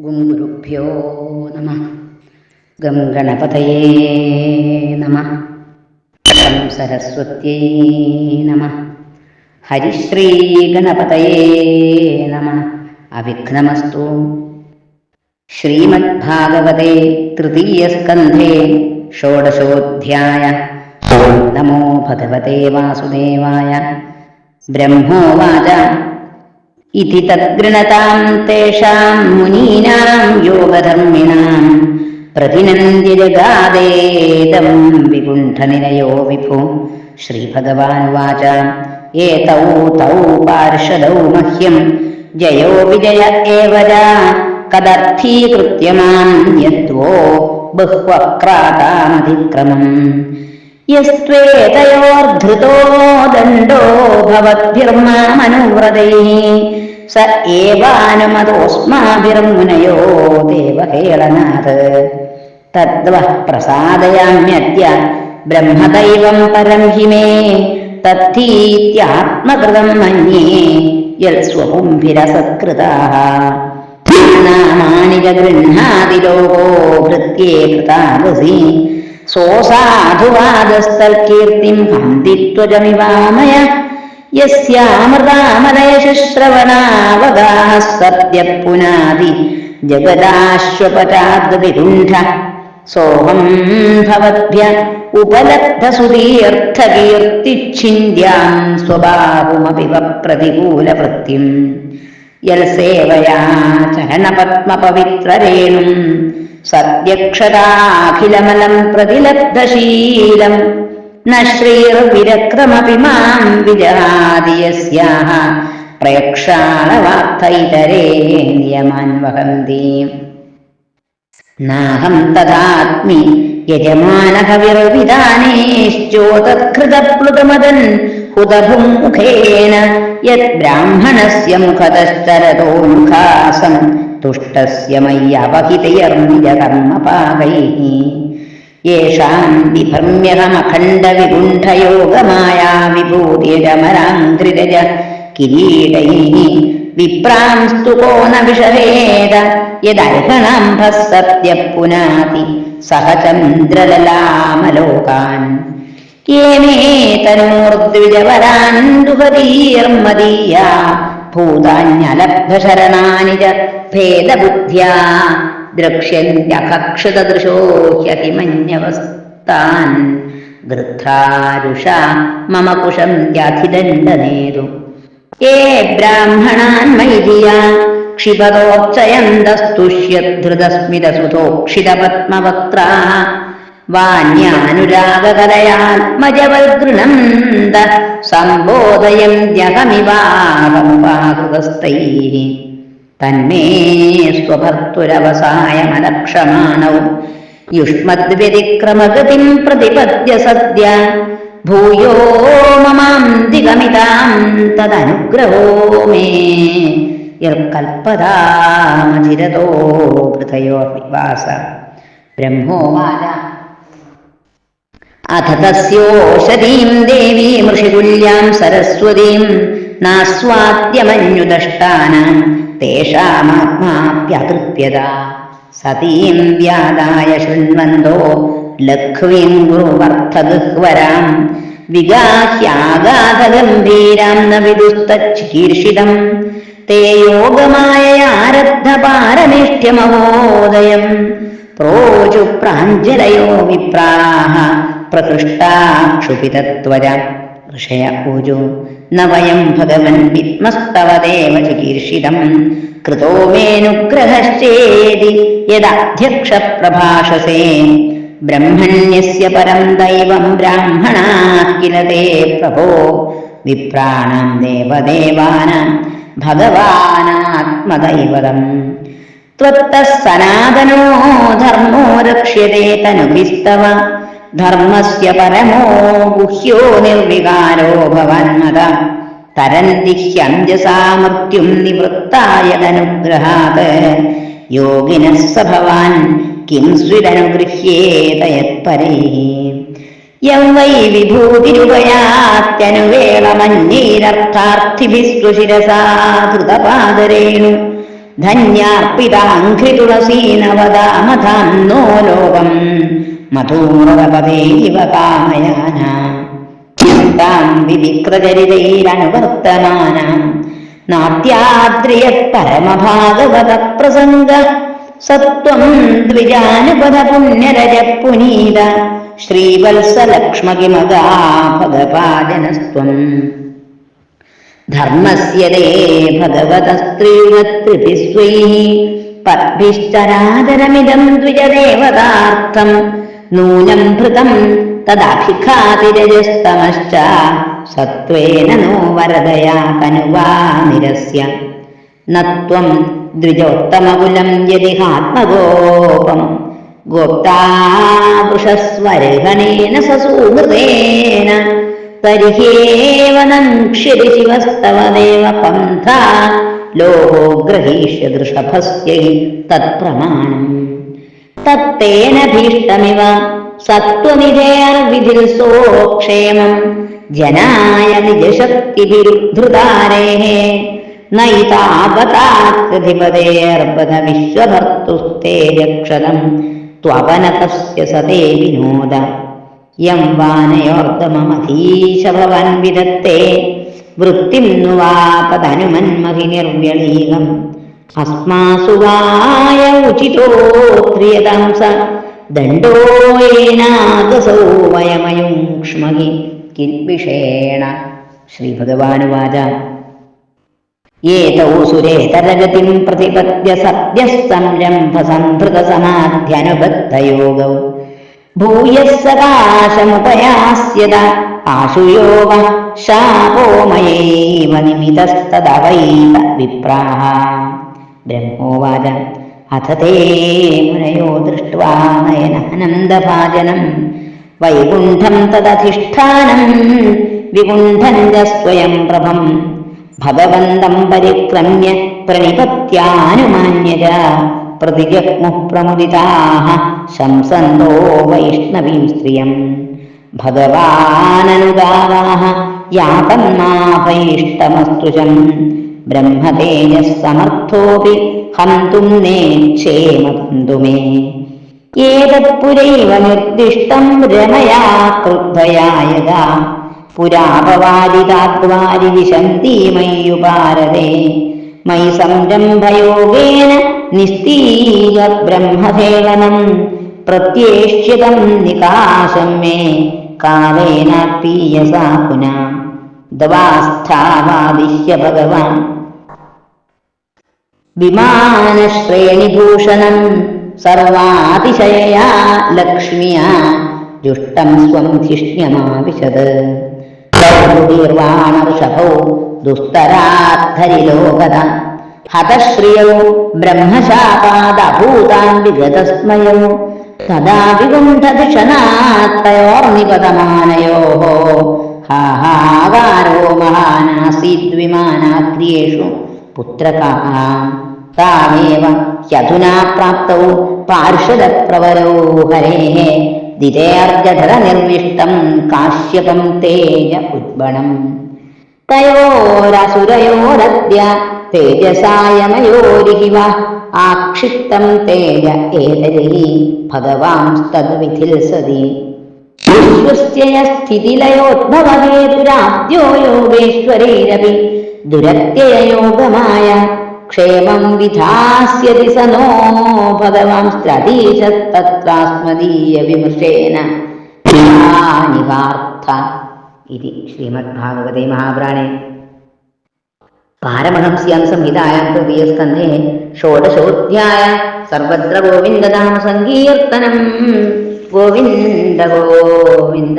ഗുരുഭ്യോ നമ. ഗം ഗണപതയേ നമ. ഗം സരസ്വത്യേ നമ. ഹരിശ്രീ ഗണപതയേ നമ. അവിഘ്നമസ്തു. ശ്രീമദ്ഭാഗവതേ തൃതീയസ്കന്ധേ ഷോഡശോധ്യായ. നമോ ഭഗവതേ വാസുദേവായ. ബ്രഹ്മോവാച. इति तद्गृणताम् तेषाम् मुनीनाम् योगधर्मिणाम् प्रतिनन्दिजगादेतम् विगुण्ठनिनयो विभु। श्रीभगवानुवाच। एतौ तौ पार्षदौ मह्यम्। जयो विजय एव कदर्थीकृत्यमान् यद्वो यत्त्वो बह्वक्रातामधिक्रमम्। यस्त्वेतयोर्धृतो दण्डो भवद्भिर्मामनुव्रतैः। സ ഏവാനുമതോസ്മാഭിർമുനയോ ദേവഹേളനാഥ് തദ്വ പ്രസാദയാമ്യദ്യ ബ്രഹ്മദൈവം പരം ഹി മേ തദ്ധീത്യാത്മകൃതം മന്യേ യൽസ്വപുംഭിരസത്കൃതാः നാമാനി ഗൃഹാതി ലോകോ വൃത്യേ കൃതാവസി. സോസാധുവാദസ്തൽകീർത്തിം ഹന്തിത്വജമിവാമയ യസ്യാമൃതാമലയശ്രവണാവഗാः സത്യപുനാദി ജഗദാശ്വപചാദ്വികുണ്ഠ സോഹം ഭവദ്ഭ്യ ഉപലബ്ധസുതീർത്ഥകീർത്തിച്ഛിന്യാം സ്വബാഹുമപി പ്രതികൂലവൃത്തിം യൽസേവയാ ചരണപത്മപവിത്രരേണും സദ്യക്ഷരാഖിലമലം പ്രതിലബ്ധശീലം ന ശ്രീർവിരക്രമപി മാം വിജഹാതി യസ്യാഹ പ്രേക്ഷാളവാർത്ഥൈതരേ നിയമാൻ വഹന്തി. നാഹം തഥാത്മി യജമാനഹവിർവിധാനേശ്ചോതത്കൃതപ്ലുതമദൻ ഹുതഭുമുഖേന യദ്ബ്രാഹ്മണസ്യ മുഖതശ്ചരതോ മുഖാസം തുഷ്ടസ്യ മയ്യവഹിതയർനിജകർമ്മപാകൈः. യേഷാം വിഗുണ്ഠയോഗമായ വിഭൂതിരമരാന്ത്രിരജ കിരീടൈः വിപ്രാംസ്തു കോന വിഷവേദ യദർഹണാംഭः സത്യപുനാതി സഹ ചന്ദ്രലലാമലോകാൻ യേമേ തനൂർദ്വിജവരാൻ ദുഹതീർമദീയാ ഭൂതാന്യലബ്ധശരണാനി ഭേദബുദ്ധ്യാ ദ്രക്ഷ്യന്യകക്ഷതദൃശോ ഹ്യഹിമന്യവസ്താൻ ഗൃദ്ധാരുഷ മമ കുശം യാധിദണ്ഡനേതു ഏ ബ്രാഹ്മണാൻ മൈതിയ ക്ഷിപതോക്ഷയന്തസ്തുഷ്യധൃതസ്മിതസുതോക്ഷിതപത്മവക്ത്രാ വാണ്യാനുരാഗകലയാത്മജവൽഗൃണന്ത സംബോധയന്ത്യഹമിവാഹമുപാകൃതസ്ഥൈः തന്മേ സ്വഭർത്തുരവസായമലക്ഷമാണൗ യുഷ്മദ്വ്യതിക്രമഗതിം പ്രതിപദ്യ സദ്യ. ഭൂയോ മമാന്തികമിതാം തദനുഗ്രഹോ മേ. യൽക്കൽപ്പതാമചിരതോ ഹൃദയോർനിവാസ ബ്രഹ്മോവാച അഥ തസ്യോഷധീം ദേവീം ഋഷികുല്യാം സരസ്വതീം നാസ്വാദ്യമന്യുദഷ്ടാനാം തേഷാമാത്മാപ്യതൃപ്യത. സതീം വ്യാദായ ശൃണ്വന്തോ ലഘ്വീം ഗുരുവർത്ഥഗഹ്വരാം വിഗാഹ്യാഗാധഗംഭീരാം ന വിദുസ്തീർഷിതം തേ യോഗമായയാരബ്ധപാരമേഷ്ട്യമഹോദയം പ്രോചു പ്രാഞ്ജലയോ വിപ്രാഹ പ്രകൃഷ്ടാക്ഷുപിതത്വര ഋഷയ ഊജു ന വയം ഭഗവൻ വിദ്മസ്തവ ദേവ ചികീർഷിതം കൃതോ മേനുഗ്രഹശ്ചേതി യദധ്യക്ഷ പ്രഭാഷസേ ബ്രഹ്മണ്യസ്യ പരം ദൈവം ബ്രാഹ്മണാഃ കില തേ പ്രഭോ വിപ്രാണാം ദേവദേവാനാം ഭഗവാനാത്മദൈവതം त्वत्तः सनातनो धर्मो रक्ष्यते तनुभिस्तव ധർമ്മസ്യ പരമോ ഗുഹ്യോ നിർവികാരോ ഭവന്നത. തരന്തി ഹ്യഞ്ജസാ മൃത്യും നിവൃത്തായതനുഗ്രഹാത് യോഗിന സ ഭവാൻ കിം സ്വിരനുഗൃഹ്യേതയത്പരേ യൗവൈ വിഭൂതിരുപയാത്യനുവേളമഞ്ഞൈരർത്ഥാർത്ഥിഭിസ്തു ശിരസാ ധൃതപാദരേണു ധന്യാർപ്പിതാഘ്രിതുളസീനവദാമധാം നോ ലോകം. മധൂമൃതപദേവ കാമയാനാം വിവിക്രചരിതൈരനുവർത്തമാനാം. നാട്യാദ്രിയത് പരമഭാഗവത പ്രസംഗ സത്വം ദ്വിജാനുപദ പുണ്യരജ പുനീത ശ്രീവത്സലക്ഷ്മകിമകാ ഭഗവാജനസ്ത്വം ധർമ്മസ്യ ദേ ഭഗവതസ്ത്രീണത്രിഭിസ്വൈः പദ്ഭിശ്ചരാചരമിദം ദ്വിജദേവതാർത്ഥം നൂനം ഭൃതം തദഭിഘാതിരജസ്തമശ്ച സത്വേന നോ വരദയാ കനുവാ നിരസ്യ നത്വം ദ്വിജോത്തമകുലം യതിഹാത്മഗോപം ഗോപ്താപുഷസ്വരഹണേന സസൂഹൃതേന തരിഹേവനം നക്ഷ്യതി ശിവസ്തവ ദേവ പന്ഥ ലോകോ ഗ്രഹീഷ്യ ദൃഷഭസ്യൈ തത്പ്രമാണം തത്തേന ഭീഷ്ടമിവ സത്വനിധേർവിധിൽ സോക്ഷേമം. ജനായ നിജശക്തിഭിരുദ്ധൃതാരേ നൈതാപതാകൃധിപതേർബത വിശ്വഭർത്തുസ്തേ രക്ഷതം ത്വപനതസ്യ സതേ വിനോദ. യം വാനയോർദമമധീശ ഭവൻ വിദത്തെ. വൃത്തിം नु अस्मासु वाय उचितो क्रियतां स दण्डो येनादसौ वयमयूङ्क्ष्महि किद्बिषेण श्रीभगवानुवाच। एतौ सुरेतरगतिं प्रतिपद्य सद्यः संरम्भसम्भृतसमाध्यनुबद्धयोगौ भूयः सकाशमुपयास्यत आशुयोग शापोमयैव निमितस्तदवैव विप्राः ബ്രഹ്മോവാച അഥ തേ മുനയോ ദൃഷ്ട്വാ നയനാനന്ദഭാജനം വൈകുണ്ഠം തദധിഷ്ഠാനം വികുണ്ഠം ച സ്വയം പ്രഭം ഭഗവന്തം പരിക്രമ്യ പ്രണിപത്യാനുമാന്യത പ്രതിജഗ്മുഃ പ്രമുദിതാः ശംസന്തോ വൈഷ്ണവീം സ്ത്രിയം ഭഗവാനനുഗാവാः യാതന്മാഭൈഷ്ടമസ്തുജം ബ്രഹ്മതേജः സമർത്ഥോऽपि ഹന്തും നേക്ഷേമന്തു മേ ഏതത്പുരൈവ നിർദ്ദിഷ്ടം രമയാ ക്രുദ്ധയായത പുരാപവാദിതാദ്വാരി വിശന്തി മയ്യുപാരതേ മയി സംരംഭയോഗേന നിസ്തീയ ബ്രഹ്മസേവനം പ്രത്യേക്ഷിതം നികാശം മേ കാലേന പീയസാ പുന. ദവാസ്ഥാവാദിശ്യ ഭഗവാൻ. വിമാനശ്രേണിഭൂഷണം സർവാതിശയയാ ലക്ഷ്മിയാ ജുഷ്ടം സ്വം ധിഷ്ണ്യമാവിശത്. ർവാണർഷഭൗ ദുസ്തരാദ്ധരിലോകത. ഹതശ്രിയോ ബ്രഹ്മശാപാദഭൂതാൻ വിഗതസ്മയോ തദാ വികുണ്ഠധിഷണാത്തയോർനിപതമാനയോ ഹാഹാകാരോ മഹാനാസീദ്വിമാനാദ്രിയേഷു പുത്രകാः. താമേവ ഹ്യധുനാ പ്രാപ്തൗ പാർഷദപ്രവരോ ഹരേ. ദിരേർജധര നിർവിഷ്ടം കാശ്യപം തേജ ഉദ്ബണം. തയോരസുരയോരദ്യ തേജസായമയോരിവ ആക്ഷിപ്തം തേജ ഏതരീ ഭഗവാംസ്തദ് വിധിൽ സതി. സ്ഥിതിലയോദ്ഭവഹേതുരാദ്യോ യോഗേശ്വരേരവി ദുരത്യയോഗമായ ക്ഷേമം വിധാസ്യതി സ നോ ഭഗവാംസ്ത്രതീശത്തത്വാസ്മദീയ വിമൃശേന ഇതി ശ്രീമദ്ഭാഗവതേ മഹാപുരാണേ. പാരമഹംസ്യാം സംഹിതായാം തൃതീയസ്കന്ധേ ഷോഡശോധ്യായ സർവത്ര ഗോവിന്ദനാമ സങ്കീർത്തനം ഗോവിന്ദ ഗോവിന്ദ.